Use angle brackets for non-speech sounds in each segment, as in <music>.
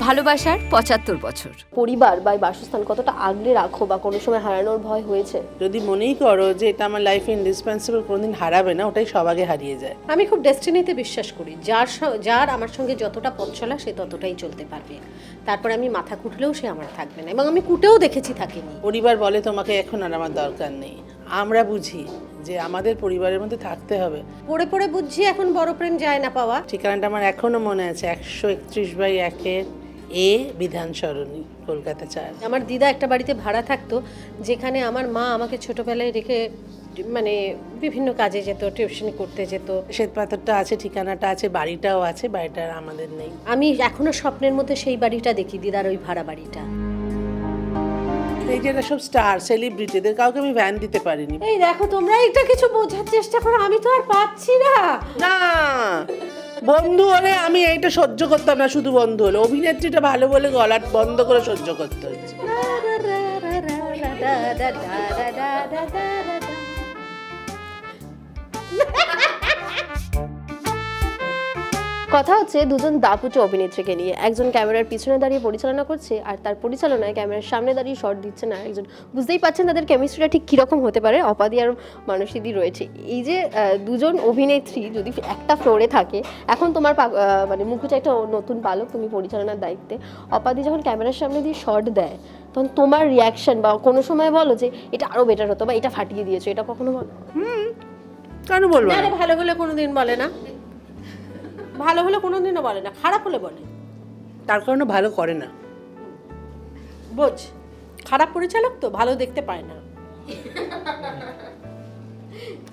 ভালোবাসার পঁচাত্তর বছর। পরিবার বা বাসস্থান কতটা আগলে রাখো বা কোনো সময় হারানোর ভয় হয়েছে? যদি মনেই করো যে এটা আমার লাইফে ইন্ডিসপেন্সিবল কোনোদিন হারাবে না ওটাই সব আগে হারিয়ে যায়। আমি খুব ডেস্টিনিতে বিশ্বাস করি। যার স- যার আমার সঙ্গে যতটা পথ চলা সে ততটাই চলতে পারবে। তারপরে আমি মাথা কুটলেও সে আমার থাকবে না এবং আমি কুটেও দেখেছি থাকিনি। পরিবার বলে তোমাকে এখন আর আমার দরকার নেই। আমরা বুঝি যে আমাদের পরিবারের মধ্যে থাকতে হবে। পড়ে পড়ে বুঝছি এখন বড় প্রেম যায় না পাওয়া। ঠিকানাটা আমার এখনও মনে আছে একশো একত্রিশ বাই একের এ বিধান সরণি কলকাতা চার। আমার দিদা একটা বাড়িতে ভাড়া থাকতো যেখানে আমার মা আমাকে ছোটবেলায় রেখে মানে বিভিন্ন কাজে যেত টিউশনি করতে যেত। শ্বেত পাথরটা আছে ঠিকানাটা আছে বাড়িটাও আছে বাড়িটা আমাদের নেই। আমি এখনও স্বপ্নের মধ্যে সেই বাড়িটা দেখি দিদার ওই ভাড়া বাড়িটা। এই যে সব স্টার সেলিব্রিটিদের কাউকে আমি ভ্যান দিতে পারিনি। এই দেখো তোমরা এটা কিছু বোঝার চেষ্টা করো আমি তো আর পাচ্ছি না। না বন্ধু হলে আমি এইটা সহ্য করতাম না শুধু বন্ধু হলে অভিনেত্রীটা ভালো বলে গলা বন্ধ করে সহ্য করতে হচ্ছে কথা হচ্ছে দুজন দাপুটে অভিনেত্রীকে নিয়ে। একজন ক্যামেরার পিছনে দাঁড়িয়ে পরিচালনা করছে আর তার পরিচালনায় ক্যামেরার সামনে দাঁড়িয়ে শট দিচ্ছে না একজন। বুঝতেই পারছেন তাদের কেমিস্ট্রিটা ঠিক কীরকম হতে পারে? অপাদি আর মানসীদি রয়েছে। এই যে দুজন অভিনেত্রী যদি একটা ফ্লোরে থাকে এখন তোমার পা- মানে মুখোটা একটা নতুন পালক তুমি পরিচালনার দায়িত্বে। অপাদি যখন ক্যামেরার সামনে দিয়ে শট দেয় তখন তোমার রিয়াকশন বা কোনো সময় বলো যে এটা আরও বেটার হতো বা এটা ফাটিয়ে দিয়েছ। এটা কখনো বলো? কেন বলব ভালো হলে কোনোদিন বলে না। ভালো হলে কোনো দিনও বলে না খারাপ হলে বলে। তার কারণে ভালো করে না। বোঝ খারাপ পরিচালক তো ভালো দেখতে পায় না।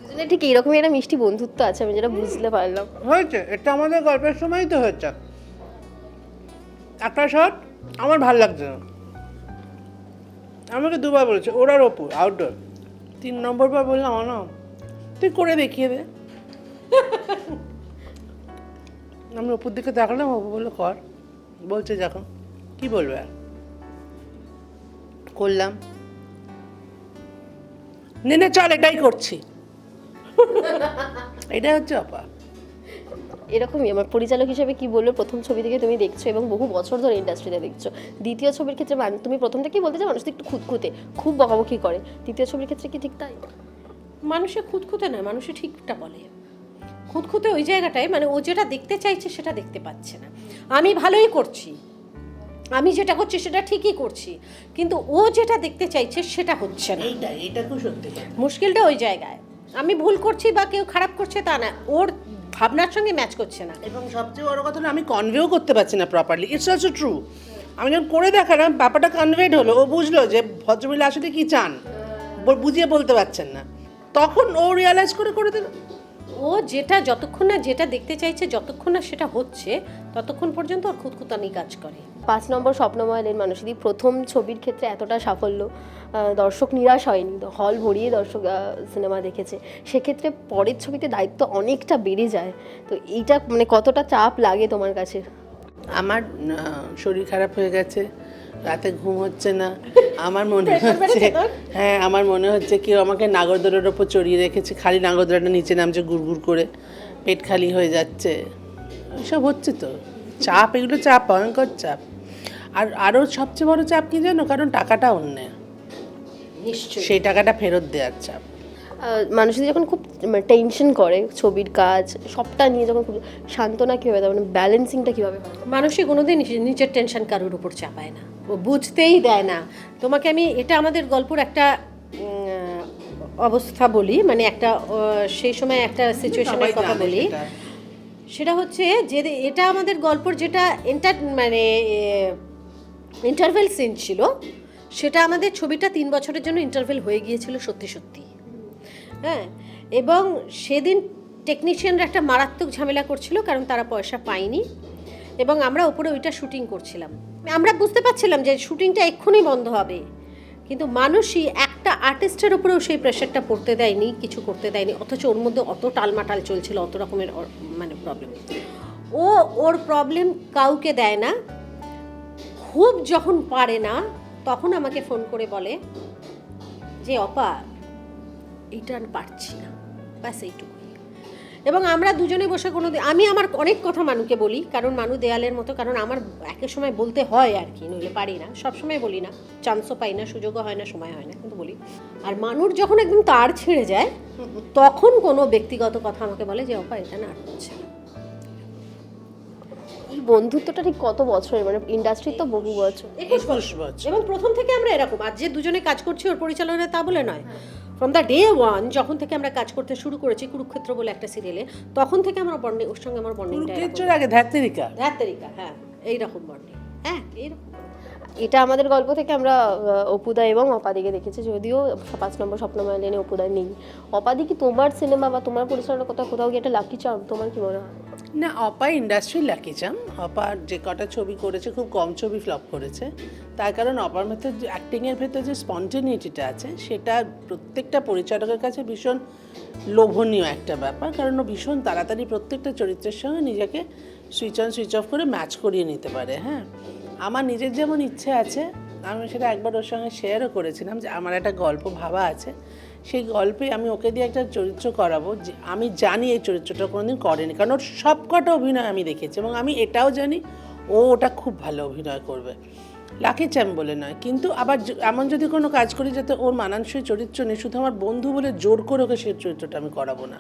দুজনের ঠিক এইরকমই একটা মিষ্টি বন্ধুত্ব আছে আমি যেটা বুঝতে পারলাম। হয়েছে এটা আমাদের গল্পের সময়ই তো হয়েছে। একটা শট? আমার ভালো লাগছে না। আমাকে দুবার বলেছে ওরার ওপর আউটডোর তিন নম্বর বার বললাম না তুই করে দেখিয়ে দে। আমি ওপর দিকে তাকালাম ওপর বলল কর। বলছে যখন কি বলবে আর? করলাম। নে নে চল এটাই করছি। <laughs> এটাই হচ্ছে অপা। এরকমই আমার পরিচালক হিসেবে কি বলল প্রথম ছবি থেকে তুমি দেখছ এবং বহু বছর ধরে ইন্ডাস্ট্রিতে দেখছ। দ্বিতীয় ছবির ক্ষেত্রে তুমি প্রথমটা কি বলতে চাও? মানুষ একটু খুঁতখুঁতে খুব বকাবকি করে। দ্বিতীয় ছবির ক্ষেত্রে কি ঠিক তাই? মানুষে খুঁতখুঁতে নয় মানুষে ঠিকটা বলে। খুঁতখুঁতে ওই জায়গাটায় মানে ও যেটা দেখতে চাইছে সেটা দেখতে পাচ্ছে না। আমি ভালোই করছি। আমি যেটা করছি সেটা ঠিকই করছি। কিন্তু ও যেটা দেখতে চাইছে সেটা হচ্ছে না। এইটা খুব সত্যি মুশকিলটা ওই জায়গায়। আমি ভুল করছি বা কেউ খারাপ করছে তা না ওর ভাবনার সঙ্গে ম্যাচ করছে না। এবং সবচেয়ে বড় কথা হলো আমি কনভেও করতে পারছি না প্রপারলি ইটস অলসো ট্রু আমি যখন করে দেখালাম ব্যাপারটা কনভেড হলো ও বুঝলো যে ভদ্রমহিলা আসলে কি চান? বুঝিয়ে বলতে পারছেন না। তখন ও রিয়ালাইজ করে করে দিল। ও যেটা যতক্ষণ না যেটা দেখতে চাইছে যতক্ষণ না সেটা হচ্ছে ততক্ষণ পর্যন্ত ওর খুঁতখুতানি কাজ করে। পাঁচ নম্বর স্বপ্নময় লেন মানুষদি প্রথম ছবির ক্ষেত্রে এতটা সাফল্য দর্শক নিরাশ হয়নি হল ভরিয়ে দর্শক সিনেমা দেখেছে। সেক্ষেত্রে পরের ছবিতে দায়িত্ব অনেকটা বেড়ে যায়। তো এইটা মানে কতটা চাপ লাগে তোমার কাছে? আমার শরীর খারাপ হয়ে গেছে। রাতে ঘুম হচ্ছে না। <laughs> আমার মনে হচ্ছে হ্যাঁ আমার মনে হচ্ছে কেউ আমাকে নাগরদোলার ওপর চড়িয়ে রেখেছে। খালি নাগরদোলাটা নিচে নামছে গুড় করে। পেট খালি হয়ে যাচ্ছে। এসব হচ্ছে তো। চাপ এগুলো চাপ ভয়ঙ্কর চাপ। আর আরও সবচেয়ে বড় চাপ কি জানো? কারণ টাকাটা অন্যের। নিশ্চয়ই। সেই টাকাটা ফেরত দেওয়ার চাপ। মানুষদের যখন খুব টেনশন করে ছবির কাজ সবটা নিয়ে যখন খুব সান্ত্বনা কীভাবে দেয় মানে ব্যালেন্সিংটা কীভাবে মানুষই কোনোদিন নিজে- নিজের টেনশন কারোর উপর চাপায় না। ও বুঝতেই দেয় না। তোমাকে আমি এটা আমাদের গল্পর একটা অবস্থা বলি মানে একটা সেই সময় একটা সিচুয়েশনের কথা বলি। সেটা। সেটা হচ্ছে যে এটা আমাদের গল্পর যেটা এন্টার মানে ইন্টারভেল সিন ছিল সেটা আমাদের ছবিটা তিন বছরের জন্য ইন্টারভেল হয়ে গিয়েছিল সত্যি সত্যি। হ্যাঁ এবং সেদিন টেকনিশিয়ানরা একটা মারাত্মক ঝামেলা করছিল, কারণ তারা পয়সা পায়নি, এবং আমরা ওপরে ওইটা শুটিং করছিলাম। আমরা বুঝতে পারছিলাম যে শুটিংটা এক্ষুনি বন্ধ হবে, কিন্তু মানুষই একটা আর্টিস্টের উপরেও সেই প্রেশারটা পড়তে দেয়নি, কিছু করতে দেয়নি, অথচ ওর মধ্যে অত টালমাটাল চলছিল, অত রকমের মানে প্রবলেম ও ওর প্রবলেম কাউকে দেয় না, খুব যখন পারে না, তখন আমাকে ফোন করে বলে যে, অপা এইটা আর পারছি না। ব্যাস এইটুকুই। এবং আমরা দুজনে বসে কোনো আমি আমার অনেক কথা মানুকে বলি কারণ মানু দেয়ালের মতো কারণ আমার একের সময় বলতে হয় আর কি নইলে পারি না। সবসময় বলি না চান্সও পাই না সুযোগও হয় না সময় হয় না কিন্তু বলি। আর মানুর যখন একদম তার ছেড়ে যায় তখন কোনো ব্যক্তিগত কথা আমাকে বলে যে অপা এটা না আর হচ্ছে এই বন্ধুত্বটা ঠিক কত বছরের? মানে ইন্ডাস্ট্রির তো বহু বছর। একুশ বছর। এবং প্রথম থেকে আমরা এরকম। আর যে দুজনে কাজ করছি ওর পরিচালনায় তা বলে নয়। ফ্রম দ্য ডে ওয়ান যখন থেকে আমরা কাজ করতে শুরু করেছি কুরুক্ষেত্র বলে একটা সিরিয়ালে তখন থেকে আমার বন্ডিং ওর সঙ্গে আমার বন্ডিংটা কুরুক্ষেত্রের আগে ধ্যাতরিকা? হ্যাঁ এইরকম বন্ডিং হ্যাঁ এইরকম। এটা আমাদের গল্প থেকে আমরা অপুদা এবং অপাদিকে দেখেছি, যদিও পাঁচ নম্বর স্বপ্নময় লেনে অপুদা নেই। অপাদি কি তোমার সিনেমা বা তোমার পরিচালনা কথা কোথাও গিয়ে একটা লাকি চার্ম তোমার কি মনে হয়? না, অপা ইন্ডাস্ট্রি লাকি চাম অপা যে কটা ছবি করেছে, খুব কম ছবি ফ্লপ করেছে। তার কারণ অপার ভেতর অ্যাক্টিংয়ের ভেতর যে স্পন্টেনিটিটা আছে, সেটা প্রত্যেকটা পরিচালকের কাছে ভীষণ লোভনীয় একটা ব্যাপার। কারণ ও ভীষণ তাড়াতাড়ি প্রত্যেকটা চরিত্রের সঙ্গে নিজেকে সুইচ অন সুইচ অফ করে ম্যাচ করিয়ে নিতে পারে হ্যাঁ? আমার নিজের যেমন ইচ্ছে আছে, আমি সেটা একবার ওর সঙ্গে শেয়ারও করেছিলাম যে আমার একটা গল্প ভাবা আছে। সেই গল্পে আমি ওকে দিয়ে একটা চরিত্র করাবো যে আমি জানি এই চরিত্রটা কোনোদিন করেনি, কারণ ওর সব কটা অভিনয় আমি দেখেছি এবং আমি এটাও জানি ও ওটা খুব ভালো অভিনয় করবে। লাকি চ্যাম বলে নয়, কিন্তু আবার এমন যদি কোনো কাজ করি যাতে ওর মানানসই চরিত্র নেই, শুধু আমার বন্ধু বলে জোর করে ওকে সেই চরিত্রটা আমি করাবো না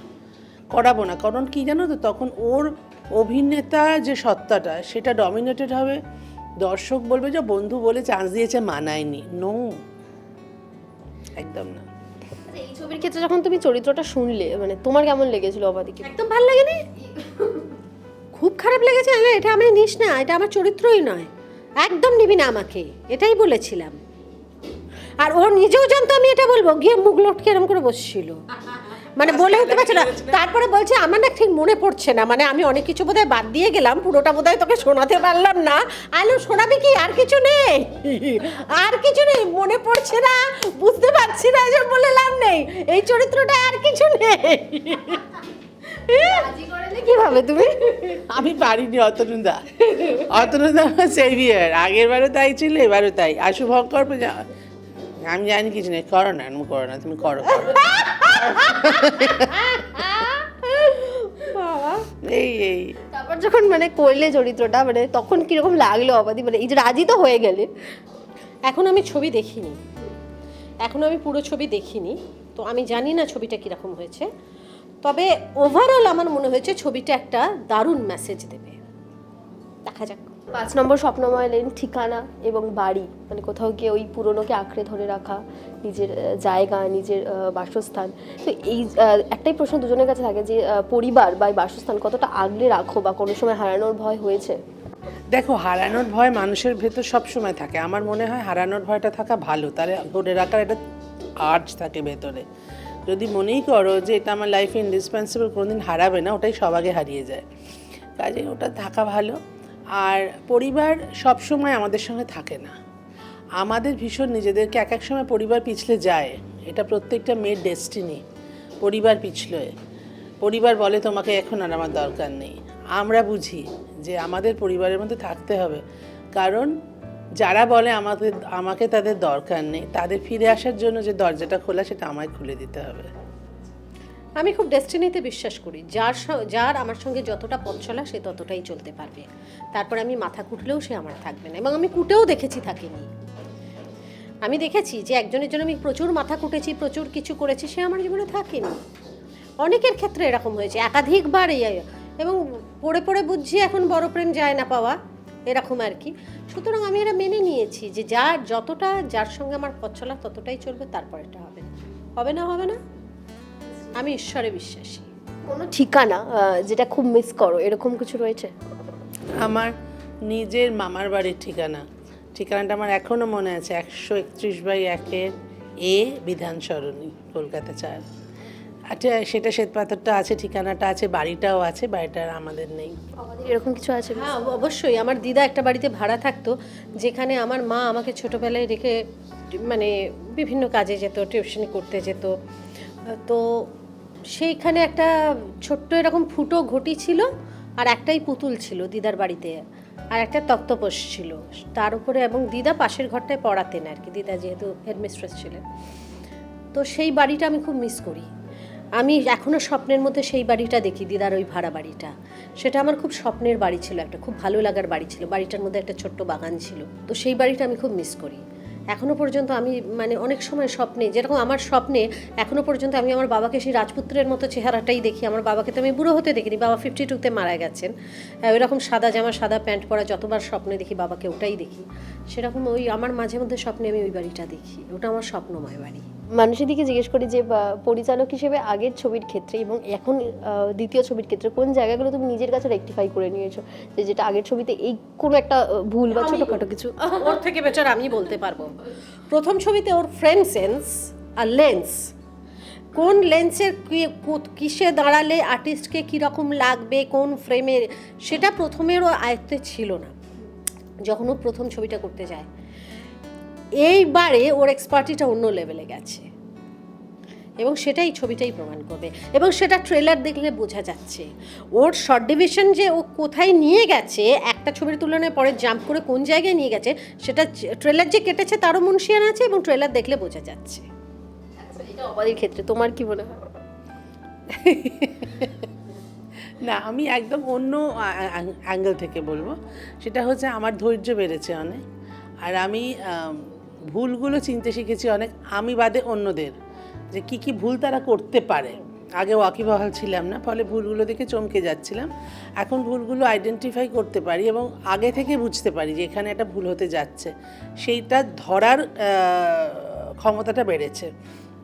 করাবো না। কারণ কি জানো তো, তখন ওর অভিনেতা যে সত্তাটা, সেটা ডমিনেটেড হবে দর্শক বলবে যে বন্ধু বলে চান্স দিয়েছে মানায়নি। নো একদম না। আচ্ছা, এই ছবির ক্ষেত্রে যখন তুমি চরিত্রটা শুনলে মানে তোমার কেমন লেগেছিল অপাদিকে একদম ভালো লাগেনি? খুব খারাপ লেগেছে না এটা আমি নিস না এটা আমার চরিত্রই নয়। একদম নিবি না আমাকে এটাই বলেছিলাম। আর ও নিজেও জানতো আমি এটা বলব গিয়ে মুখ লটকে এরম করে বসছিল। মানে বলে উঠতে পারছে না। তারপরে বলছে, আমার না ঠিক মনে পড়ছে না। মানে আমি অনেক কিছু বোধহয় বাদ দিয়ে গেলাম, পুরোটা বোধহয় তোকে শোনাতে পারলাম না। আলো, শোনাবি কি? আর কিছু নেই। আর কিছু নেই, মনে পড়ছে না, বুঝতে পারছি না যে বলে লাভ নেই। এই চরিত্রটা আর কিছু নেই। কীভাবে তুমি? আমি পারিনি, অতনুদা। অতনুদা সেভিয়ার আগের বারও তাই ছিল, এবারও তাই। আশু ভক্কর পূজা- আমি জানি কিছু নেই, করো না, আমি করো না, তুমি করো। এই এই। তারপর যখন মানে করলে চরিত্রটা মানে তখন কীরকম লাগল অবাদি মানে এই যে রাজি তো হয়ে গেলে। এখন আমি ছবি দেখিনি। এখন আমি পুরো ছবি দেখিনি। তো আমি জানি না ছবিটা কীরকম হয়েছে। তবে ওভারঅল আমার মনে হয়েছে ছবিটা একটা দারুণ মেসেজ দেবে। দেখা যাক। পাঁচ নম্বর স্বপ্নময় লেন ঠিকানা এবং বাড়ি। মানে কোথাও গিয়ে ওই পুরনোকে আঁকড়ে ধরে রাখা, নিজের জায়গা, নিজের বাসস্থান। তো এই একটাই প্রশ্ন দুজনের কাছে থাকে যে পরিবার বা বাসস্থান কতটা আগলে রাখো বা কোনো সময় হারানোর ভয় হয়েছে? দেখো, হারানোর ভয় মানুষের ভেতর সব সময় থাকে। আমার মনে হয় হারানোর ভয়টা থাকা ভালো। তাহলে ধরে রাখার একটা আর্ট থাকে ভেতরে। যদি মনেই করো যে, এটা আমার লাইফে ইন্ডিসপেন্সিবল কোনোদিন হারাবে না ওটাই সব আগে হারিয়ে যায়। কাজে ওটা থাকা ভালো। আর পরিবার সব সময় আমাদের সঙ্গে থাকে না। আমাদের ভীষণ নিজেদেরকে এক এক সময় পরিবার পিছলে যায়। এটা প্রত্যেকটা মেয়ের ডেস্টিনি পরিবার পিছলোয় পরিবার বলে, তোমাকে এখন আর আমার দরকার নেই। আমরা বুঝি যে আমাদের পরিবারের মধ্যে থাকতে হবে। কারণ যারা বলে, আমাদের, আমাকে তাদের দরকার নেই, তাদের ফিরে আসার জন্য যে দরজাটা খোলা, সেটা আমায় খুলে দিতে হবে। আমি খুব ডেস্টিনিতে বিশ্বাস করি। যার যার আমার সঙ্গে যতটা পথ চলা, সে ততটাই চলতে পারবে। তারপরে আমি মাথা কুটলেও সে আমার থাকবে না এবং আমি কুটেও দেখেছি থাকিনি। আমি দেখেছি যে একজনের জন্য আমি প্রচুর মাথা কুটেছি, প্রচুর কিছু করেছি, সে আমার জীবনে থাকেনি। অনেকের ক্ষেত্রে এরকম হয়েছে। একাধিকবার এই এবং পড়ে পড়ে বুঝছি এখন বড় প্রেম যায় না পাওয়া, এরকম আর কি। সুতরাং আমি এটা মেনে নিয়েছি যে যার, যতটা, যার সঙ্গে আমার পথ চলা, ততটাই চলবে তারপরেটা হবে। না হবে না হবে না? আমি ঈশ্বরে বিশ্বাসী। কোনো ঠিকানা যেটা খুব মিস করো এরকম কিছু রয়েছে? আমার নিজের মামার বাড়ির ঠিকানা। ঠিকানাটা আমার এখনও মনে আছে একশো একত্রিশ বাই একের এ বিধান সরণি কলকাতা চার। আচ্ছা সেটা শ্বেতপাথরটা আছে ঠিকানাটা আছে বাড়িটাও আছে বাড়িটা আমাদের নেই। এরকম কিছু আছে হ্যাঁ অবশ্যই। আমার দিদা একটা বাড়িতে ভাড়া থাকতো যেখানে আমার মা আমাকে ছোটোবেলায় রেখে মানে বিভিন্ন কাজে যেত টিউশনি করতে যেত। তো সেইখানে একটা ছোট্ট এরকম ফুটো ঘটি ছিল আর একটাই পুতুল ছিল দিদার বাড়িতে আর একটা তক্তপোষ ছিল। তার উপরে এবং দিদা পাশের ঘরটায় পড়াতেন আর কি। দিদা যেহেতু হেডমিস্ট্রেস ছিলেন। তো সেই বাড়িটা আমি খুব মিস করি। আমি এখনও স্বপ্নের মধ্যে সেই বাড়িটা দেখি, দিদার ওই ভাড়া বাড়িটা। সেটা আমার খুব স্বপ্নের বাড়ি ছিল একটা, খুব ভালো লাগার বাড়ি ছিল। বাড়িটার মধ্যে একটা ছোট্ট বাগান ছিল। তো সেই বাড়িটা আমি খুব মিস করি। এখনও পর্যন্ত আমি মানে অনেক সময় স্বপ্নে, যেরকম আমার স্বপ্নে এখনও পর্যন্ত আমি আমার বাবাকে সেই রাজপুত্রের মতো চেহারাটাই দেখি। আমার বাবাকে তো আমি বুড়ো হতে দেখিনি, বাবা ফিফটি টুতে মারা গেছেন। ওইরকম সাদা জামা, সাদা প্যান্ট পরা যতবার স্বপ্নে দেখি, বাবাকে ওটাই দেখি। সেরকম ওই আমার মাঝে মধ্যে স্বপ্নে আমি ওই বাড়িটা দেখি। ওটা আমার স্বপ্নময় বাড়ি। মানুষের দিকে জিজ্ঞেস করি যে পরিচালক হিসেবে আগের ছবির ক্ষেত্রে এবং এখন দ্বিতীয় ছবির ক্ষেত্রে কোন জায়গাগুলো তুমি নিজের কাছে রেকটিফাই করে নিয়েছো? যে যেটা আগের ছবিতে এই কোনো একটা ভুল বা ছোটখাটো কিছু? <laughs> ওর থেকে বেটার আমি বলতে পারব। প্রথম ছবিতে ওর ফ্রেম সেন্স আর লেন্স কোন লেন্সের কিসে দাঁড়ালে আর্টিস্টকে কীরকম লাগবে কোন ফ্রেমে সেটা প্রথমেরও আয়ত্তে ছিল না। যখন ও প্রথম ছবিটা করতে যায় এইবারে ওর এক্সপার্টিটা অন্য লেভেলে গেছে। এবং সেটাই ছবিটাই প্রমাণ করবে। এবং সেটা ট্রেলার দেখলে বোঝা যাচ্ছে। ওর শর্ট ডিভিশন যে ও কোথায় নিয়ে গেছে একটা ছবির তুলনায় পরে জাম্প করে কোন জায়গায় নিয়ে গেছে সেটা ট্রেলার যে কেটেছে তারও মনসিয়ান আছে এবং ট্রেলার দেখলে বোঝা যাচ্ছে। এটা অবাধির ক্ষেত্রে তোমার কি মনে হয়? না আমি একদম অন্য অ্যাঙ্গেল থেকে বলব। সেটা হচ্ছে আমার ধৈর্য বেড়েছে অনেক। আর আমি আম, ভুলগুলো চিনতে শিখেছি অনেক, আমি বাদে অন্যদের, যে কি কি ভুল তারা করতে পারে। আগে ওয়াকিবহাল ছিলাম না, ফলে ভুলগুলো দেখে চমকে যাচ্ছিলাম। এখন ভুলগুলো আইডেন্টিফাই করতে পারি এবং আগে থেকে বুঝতে পারি যে এখানে একটা ভুল হতে যাচ্ছে। সেইটা ধরার ক্ষমতাটা বেড়েছে।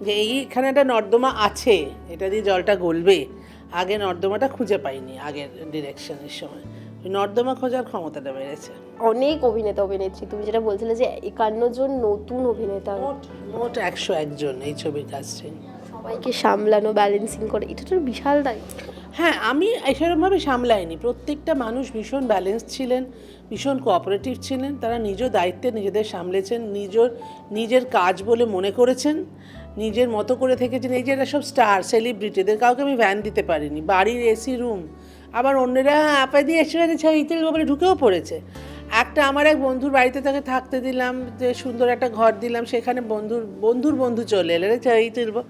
যে এই এখানে একটা নর্দমা আছে, এটা দিয়ে জলটা গলবে। আগে নর্দমাটা খুঁজে পাইনি আগের ডিরেকশনের সময়। নর্দমা খোঁজার ক্ষমতাটা বেড়েছে। অনেক অভিনেতা অভিনেত্রী। তুমি যেটা বলছিলে যে একান্ন জন নতুন অভিনেতা। মোট মোট একশো একজন এই ছবির কাজটি সবাইকে সামলানো ব্যালেন্সিং করে এটা তো বিশাল দায়িত্ব। হ্যাঁ আমি সেরকমভাবে সামলাইনি। প্রত্যেকটা মানুষ ভীষণ ব্যালেন্স ছিলেন ভীষণ কোঅপারেটিভ ছিলেন। তারা নিজ দায়িত্বে নিজেদের সামলেছেন নিজের নিজের কাজ বলে মনে করেছেন। নিজের মতো করে থেকেছেন। এই যে এরা সব স্টার সেলিব্রিটিদের কাউকে আমি ভ্যান দিতে পারিনি। বাড়ির এসি রুম আবার অন্যরা আপা দিয়ে এসে গেছে ছবি তুলবো বলে ঢুকেও পড়েছে। একটা আমার এক বন্ধুর বাড়িতে তাকে থাকতে দিলাম, যে সুন্দর একটা ঘর দিলাম, সেখানে বন্ধুর বন্ধুর বন্ধু চলে এলে। ছবি তুলবো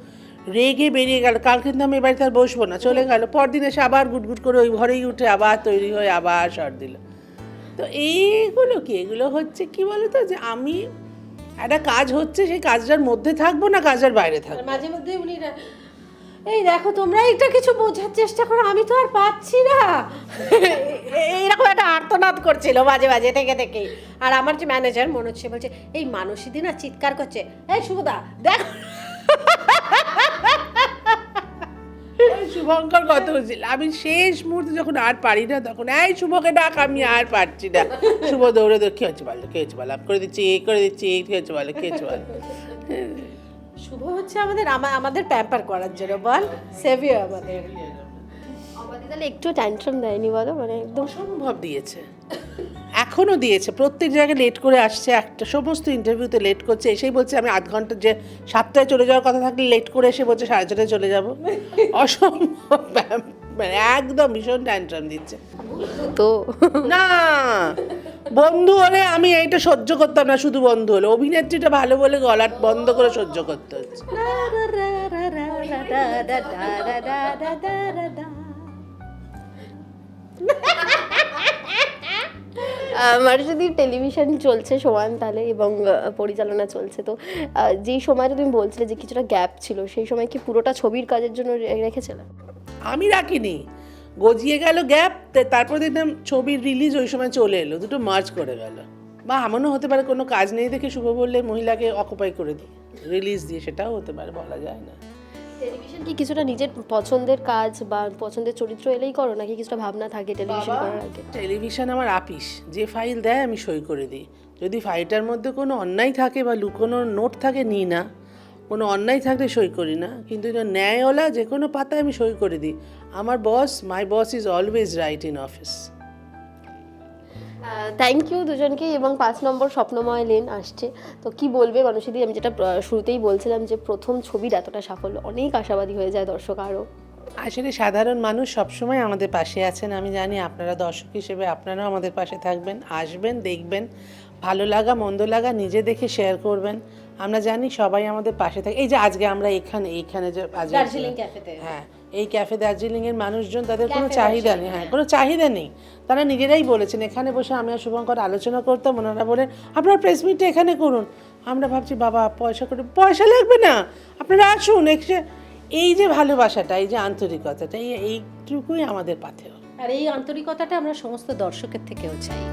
রেগে বেরিয়ে গেল। কাল কিন্তু আমি বাড়িতে আর বসবো না, চলে গেল। পরদিন এসে আবার গুটগুট করে ওই ঘরেই উঠে আবার তৈরি হয়ে আবার শর্ট দিল। তো এইগুলো কি? এগুলো হচ্ছে কি বলো তো যে আমি একটা কাজ হচ্ছে, সেই কাজটার মধ্যে থাকব না কাজের বাইরে থাকব? মাঝে মধ্যে উনি এই দেখো তোমরা এটা কিছু বোঝার চেষ্টা করো আমি তো আর পাচ্ছি না। এইরকম একটা আর্তনাদ করছিল মাঝে মাঝে থেকে থেকেই। আর আমার যে ম্যানেজার মনে হচ্ছে বলছে এই মানসী দিনা চিৎকার করছে। এই শুভদা দেখ। শুভঙ্কর কত হয়েছিল আমি শেষ মুহূর্তে যখন আর পারি না তখন এই শুভকে ডাক আমি আর পারছি না। শুভ দৌড়ে দৌড়ে কে হচ্ছে বলো কে হচ্ছে বলো? আপ করে দিচ্ছি এই করে দিচ্ছি এই কে হচ্ছে বলো কে হচ্ছে বলো? শুভ হচ্ছে আমাদের আমা- আমাদের প্যাম্পার করার জন্য বল। সেভিও আমাদের। আমাদের তাহলে একটু ট্যান্ট্রাম দেয়নি বলো মানে একদম অসম্ভব দিয়েছে। এখনও দিয়েছে। প্রত্যেক জায়গায় লেট করে আসছে একটা সমস্ত ইন্টারভিউতে লেট করছে। এসেই বলছে আমি আধ ঘণ্টা যে সাতটায় চলে যাওয়ার কথা থাকলে লেট করে এসে বলছে সাড়ে ছটায় চলে যাব। অসম্ভব মানে একদম ভীষণ ট্যান্ট্রাম দিচ্ছে। তো না! বন্ধু হলে আমি এইটা সহ্য করতাম না শুধু বন্ধু হলে। অভিনেত্রীটা ভালো বলে গলা বন্ধ করে সহ্য করতে হচ্ছে। আমার যদি টেলিভিশন চলছে সমান তালে এবং পরিচালনা চলছে তো যেই সময়টা তুমি বলছিলে যে কিছুটা গ্যাপ ছিল সেই সময় কি পুরোটা ছবির কাজের জন্য রেখেছিলে? আমি রাখিনি। গজিয়ে গেল গ্যাপ তারপর দেখলাম ছবির রিলিজ ওই সময় চলে এলো দুটো মার্চ করে গেল। বা এমনও হতে পারে কোনো কাজ নেই দেখে শুভ বললে মহিলাকে অকুপাই করে দিই রিলিজ দিয়ে সেটাও হতে পারে বলা যায় না। টেলিভিশন কি কিছুটা নিজের পছন্দের কাজ বা পছন্দের চরিত্র এলেই করো নাকি কিছুটা ভাবনা থাকে টেলিভিশন করার আগে? টেলিভিশন আমার আপিস যে ফাইল দেয় আমি সই করে দিই। যদি ফাইলটার মধ্যে কোনো অন্যায় থাকে বা লুকোনো নোট থাকে নিই না। কোনো অন্যায় থাকলে সই করি না কিন্তু এটা ন্যায়ওয়ালা যে কোনো পাতায় আমি সই করে দিই। আমার boss my boss is always right in office thank you দুজনকে এবং পাঁচ নম্বর স্বপ্নময় লেন আসছে। তো কি বলবে গণেশদি আমি যেটা শুরুতেই বলছিলাম যে প্রথম ছবির এতটা সাফল্য অনেক আশাবাদী হয়ে যায় দর্শক আরও। আসলে সাধারণ মানুষ সবসময় আমাদের পাশে আছেন আমি জানি আপনারা দর্শক হিসেবে আপনারাও আমাদের পাশে থাকবেন আসবেন দেখবেন ভালো লাগা মন্দ লাগা নিজে দেখে শেয়ার করবেন। আমরা জানি সবাই আমাদের পাশে থাকে। এই যে আজকে আমরা এখানে এইখানে যে দার্জিলিং ক্যাফেতে। হ্যাঁ এই ক্যাফে দার্জিলিং এর মানুষজন তাদের কোনো চাহিদা নেই হ্যাঁ কোনো চাহিদা নেই। তারা নিজেরাই বলেছেন এখানে বসে আমি আর শুভঙ্কর আলোচনা করতাম ওনারা বলেন আপনারা প্রেস মিটটা এখানে করুন। আমরা ভাবছি বাবা পয়সা করে পয়সা লাগবে না। আপনারা আসুন এসে এই যে ভালোবাসাটা এই যে আন্তরিকতাটা এই এইটুকুই আমাদের পাথেয়। আর এই আন্তরিকতাটা আমরা সমস্ত দর্শকের থেকেও চাই।